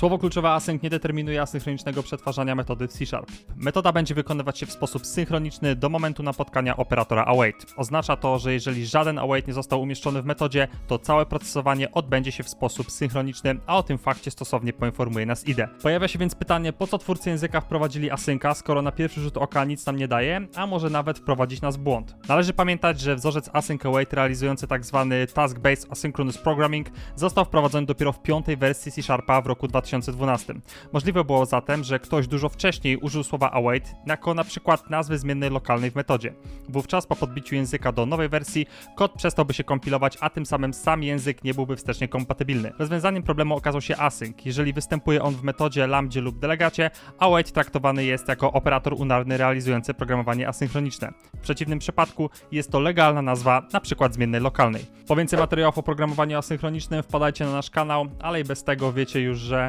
Słowo kluczowe async nie determinuje asynchronicznego przetwarzania metody w C-Sharp. Metoda będzie wykonywać się w sposób synchroniczny do momentu napotkania operatora await. Oznacza to, że jeżeli żaden await nie został umieszczony w metodzie, to całe procesowanie odbędzie się w sposób synchroniczny, a o tym fakcie stosownie poinformuje nas IDE. Pojawia się więc pytanie, po co twórcy języka wprowadzili asynka, skoro na pierwszy rzut oka nic nam nie daje, a może nawet wprowadzić nas w błąd. Należy pamiętać, że wzorzec async await realizujący tzw. task-based asynchronous programming został wprowadzony dopiero w piątej wersji C-Sharpa w roku 2012. Możliwe było zatem, że ktoś dużo wcześniej użył słowa await jako na przykład nazwy zmiennej lokalnej w metodzie. Wówczas po podbiciu języka do nowej wersji kod przestałby się kompilować, a tym samym sam język nie byłby wstecznie kompatybilny. Rozwiązaniem problemu okazał się async. Jeżeli występuje on w metodzie lambdzie lub delegacie, await traktowany jest jako operator unarny realizujący programowanie asynchroniczne. W przeciwnym przypadku jest to legalna nazwa na przykład zmiennej lokalnej. Po więcej materiałów o programowaniu asynchronicznym wpadajcie na nasz kanał, ale i bez tego wiecie już, że